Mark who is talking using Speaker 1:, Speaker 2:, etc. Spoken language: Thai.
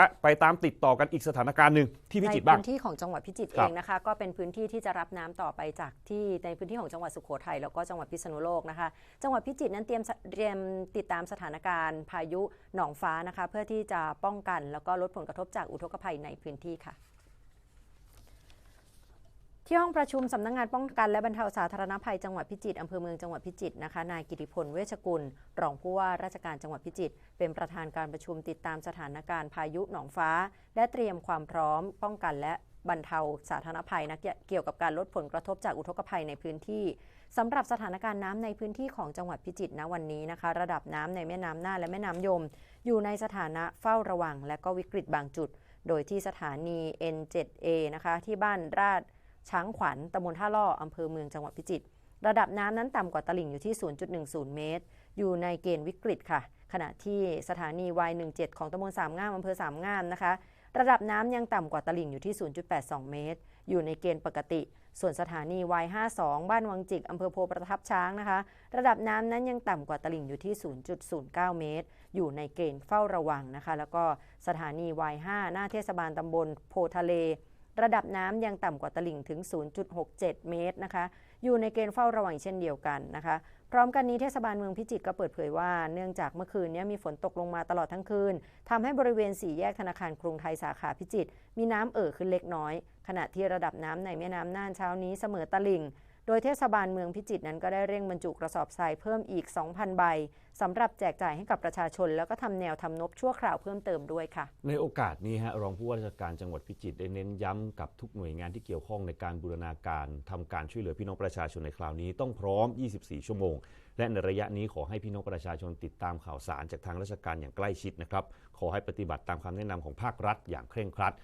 Speaker 1: อะไปตามติดต่อกันอีกสถานการณ์หนึ่งที่พิ
Speaker 2: ใน
Speaker 1: จิตรบ้าง
Speaker 2: พื้นที่ของจังหวัดพิจิตร
Speaker 1: ค
Speaker 2: เอ
Speaker 1: รับ
Speaker 2: งนะคะ ก็เป็นพื้นที่ที่จะรับน้ำต่อไปจากที่ในพื้นที่ของจังหวัดสุโขทัยแล้วก็จังหวัดพิษณุโลกนะคะ จังหวัดพิจิตรนั้นเตรียมเตรียมติดตามสถานการณ์พายุหนองฟ้านะคะ เพื่อที่จะป้องกันแล้วก็ลดผลกระทบจากอุทกภัยในพื้นที่ค่ะ ที่ห้องประชุมสำนักงานป้องกันและบรรเทาสาธารณภัยจังหวัดพิจิตรอำเภอเมืองจังหวัดพิจิตรนะคะนายกิติพลเวชกุล รองผู้ว่าราชการจังหวัดพิจิตรเป็นประธานการประชุมติดตามสถานการณ์พายุหนองฟ้า และเตรียมความพร้อม ป้องกันและบรรเทาสาธารณภัยนะเกี่ยวเกี่ยวกับการลดผลกระทบจากอุทกภัยในพื้นที่สำหรับสถานการณ์น้ำในพื้นที่ของจังหวัดพิจิตรนะวันนี้นะคะ ระดับน้ำในแม่น้ำน่านและแม่น้ำยม อยู่ในสถานะเฝ้าระวัง และก็วิกฤตบางจุด โดยที่สถานี N7A นะคะที่บ้านราช ช้างขวัญตำบลท่าล่ออำเภอเมืองจังหวัดพิจิตรระดับน้ำนั้นต่ำกว่าตลิ่งอยู่ที่ 0.10 เมตร อยู่ในเกณฑ์วิกฤตค่ะ ขณะที่สถานี Y17 ของตำบลสามงามอำเภอสามงามนะคะ ระดับน้ำยังต่ำกว่าตลิ่งอยู่ที่ 0.82 เมตร อยู่ในเกณฑ์ปกติ ส่วนสถานี Y52 บ้านวังจิกอำเภอโพประทับช้างนะคะ ระดับน้ำนั้นยังต่ำกว่าตลิ่งอยู่ที่ 0.09 เมตร อยู่ในเกณฑ์เฝ้าระวังนะคะ แล้วก็สถานี Y5 หน้าเทศบาลตำบลโพทะเล ระดับน้ำยังต่ำกว่าตลิ่งถึง 0.67 เมตรนะคะ อยู่ในเกณฑ์เฝ้าระวังเช่นเดียวกันนะคะ พร้อมกันนี้เทศบาลเมืองพิจิตรก็เปิดเผยว่า เนื่องจากเมื่อคืนนี้มีฝนตกลงมาตลอดทั้งคืนทำให้บริเวณสี่แยกธนาคารกรุงไทยสาขาพิจิตรมีน้ำเอ่อขึ้นเล็กน้อย ขณะที่ระดับน้ำในแม่น้ำน่านเช้านี้เสมอตลิ่ง โดยเทศบาลเมืองพิจิตรนั้นก็ได้เร่งบรรจุกระสอบทรายเพิ่มอีก 2,000 ใบสำหรับแจกจ่ายให้กับประชาชน แล้วก็ทำแนวทำนบชั่วคราวเพิ่มเติมด้วยค่ะ
Speaker 1: ในโอกาสนี้ฮะรองผู้ว่าราชการจังหวัดพิจิตรได้เน้นย้ำกับทุกหน่วยงานที่เกี่ยวข้องในการบูรณาการทำการช่วยเหลือพี่น้องประชาชนในคราวนี้ต้องพร้อม 24 ชั่วโมง และในระยะนี้ขอให้พี่น้องประชาชนติดตามข่าวสารจากทางราชการอย่างใกล้ชิดนะครับขอให้ปฏิบัติตามคำแนะนำของภาครัฐอย่างเคร่งครัด